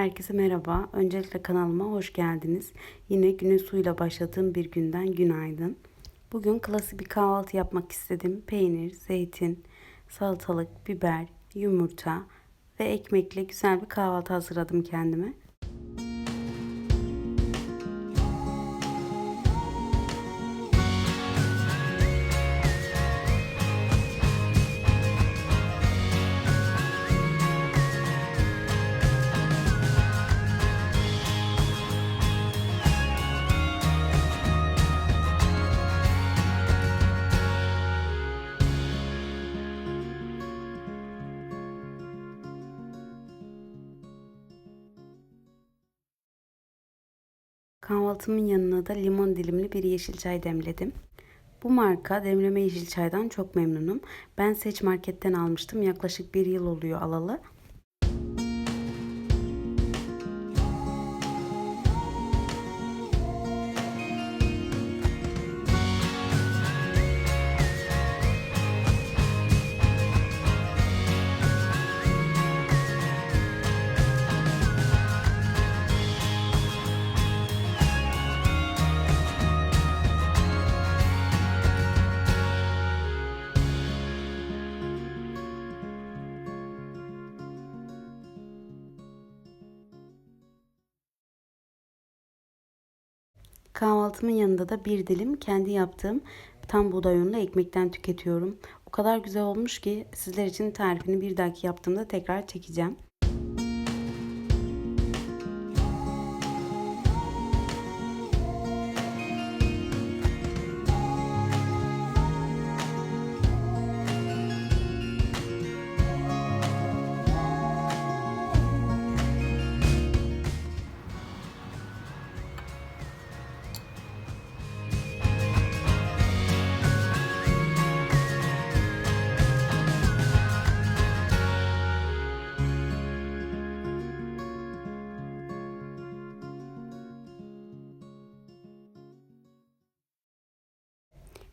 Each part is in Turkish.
Herkese merhaba. Öncelikle kanalıma hoş geldiniz. Yine güne suyla başladığım bir günden günaydın. Bugün klasik bir kahvaltı yapmak istedim. Peynir, zeytin, salatalık, biber, yumurta ve ekmekle güzel bir kahvaltı hazırladım kendime. Kahvaltımın yanına da limon dilimli bir yeşil çay demledim. Bu marka demleme yeşil çaydan çok memnunum. Ben Seç Market'ten almıştım. Yaklaşık bir yıl oluyor alalı. Kahvaltımın yanında da bir dilim kendi yaptığım tam buğday unlu ekmekten tüketiyorum. O kadar güzel olmuş ki sizler için tarifini bir dahaki yaptığımda tekrar çekeceğim.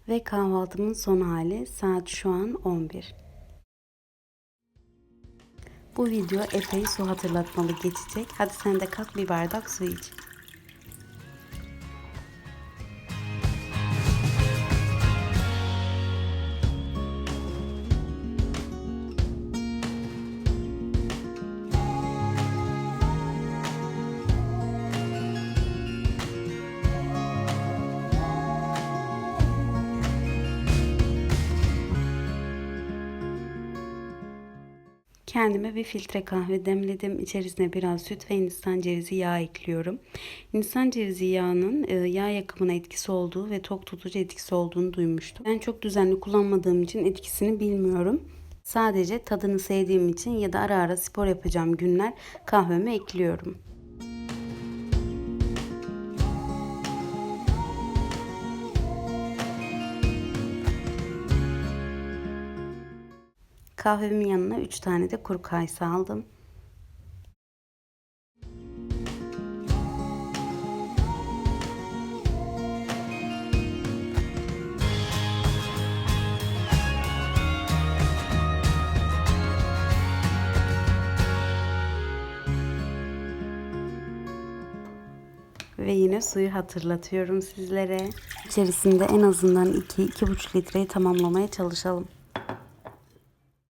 Ve kahvaltımın son hali saat şu an 11. Bu video epey su hatırlatmalı geçecek. Hadi sen de kalk bir bardak su iç. Kendime bir filtre kahve demledim. İçerisine biraz süt ve hindistan cevizi yağı ekliyorum. Hindistan cevizi yağının e, yağ yakımına etkisi olduğu ve tok tutucu etkisi olduğunu duymuştum. Ben çok düzenli kullanmadığım için etkisini bilmiyorum. Sadece tadını sevdiğim için ya da ara ara spor yapacağım günler kahveme ekliyorum. Kahvemin yanına 3 tane de kuru kayısı aldım. Ve yine suyu hatırlatıyorum sizlere. İçerisinde en azından 2-2,5 litreyi tamamlamaya çalışalım.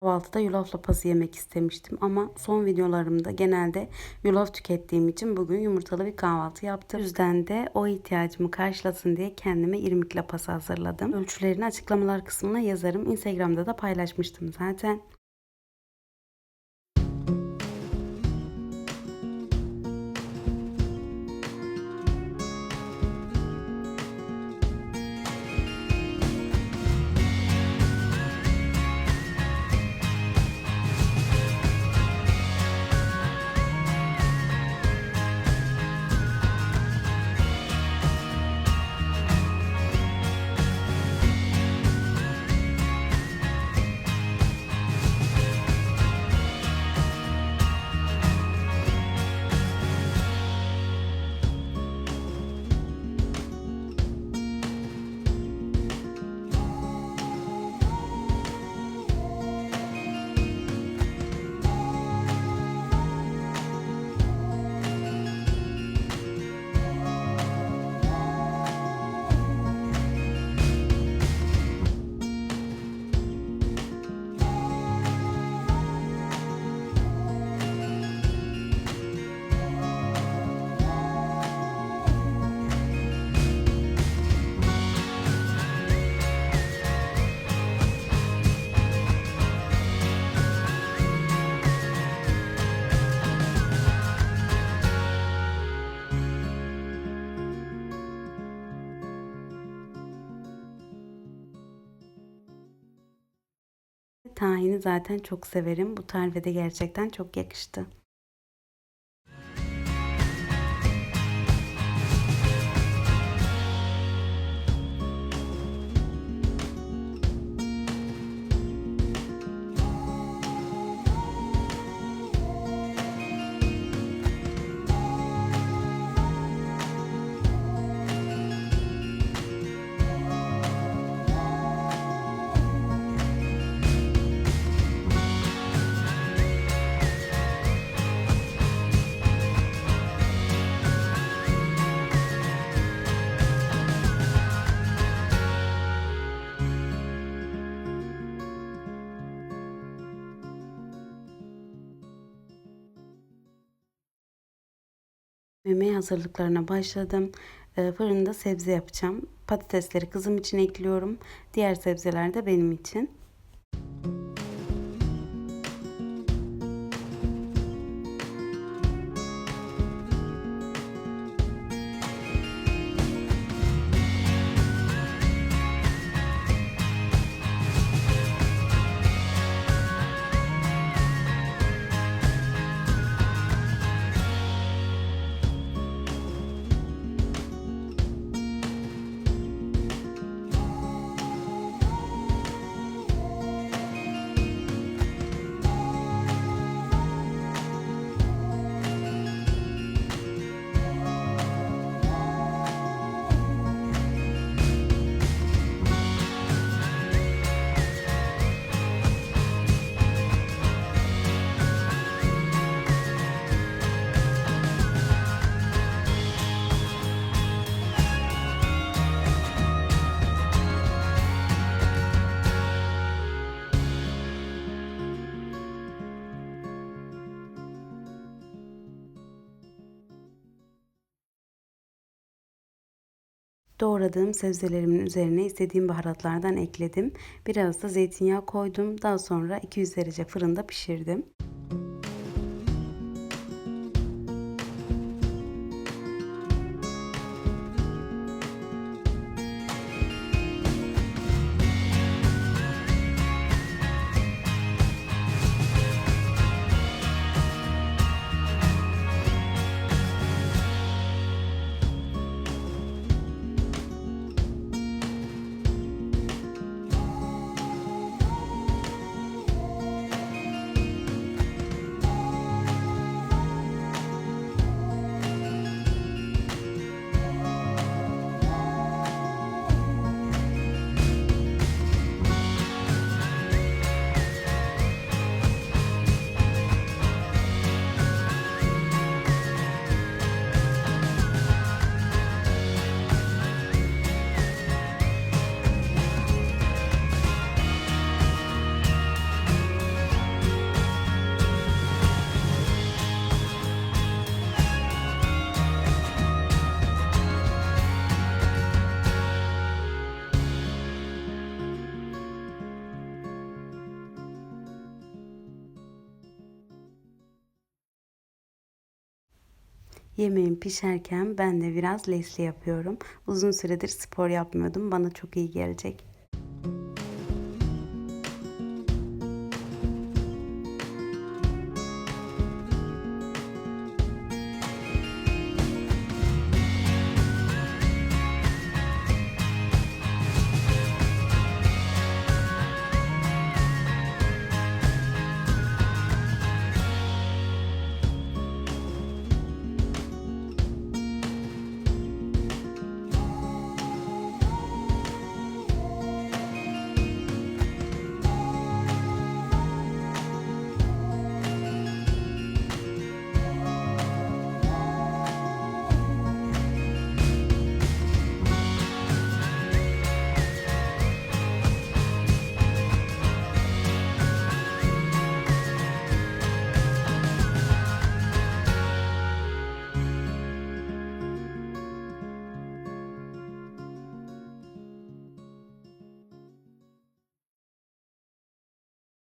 Kahvaltıda yulaf lapası yemek istemiştim ama son videolarımda genelde yulaf tükettiğim için bugün yumurtalı bir kahvaltı yaptım. O yüzden de o ihtiyacımı karşılasın diye kendime irmik lapası hazırladım. Ölçülerini açıklamalar kısmına yazarım. Instagram'da da paylaşmıştım zaten. Zaten çok severim. Bu tarife de gerçekten çok yakıştı. Yemeğe hazırlıklarına başladım. Ee, Fırında sebze yapacağım. Patatesleri kızım için ekliyorum. Diğer sebzeler de benim için. Doğradığım sebzelerimin üzerine istediğim baharatlardan ekledim. Biraz da zeytinyağı koydum. Daha sonra 200 derece fırında pişirdim. Yemeğim pişerken ben de biraz lesli yapıyorum. Uzun süredir spor yapmıyordum. Bana çok iyi gelecek.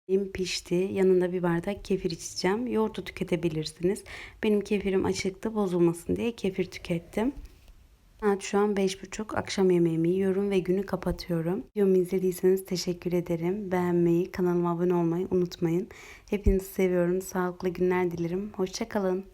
Yemeğim pişti. Yanında bir bardak kefir içeceğim. Yoğurdu tüketebilirsiniz. Benim kefirim açıktı bozulmasın diye kefir tükettim. Saat şu an 5.30 akşam yemeğimi yiyorum ve günü kapatıyorum. Videomu izlediyseniz teşekkür ederim. Beğenmeyi, kanalıma abone olmayı unutmayın. Hepinizi seviyorum. Sağlıklı günler dilerim. Hoşçakalın.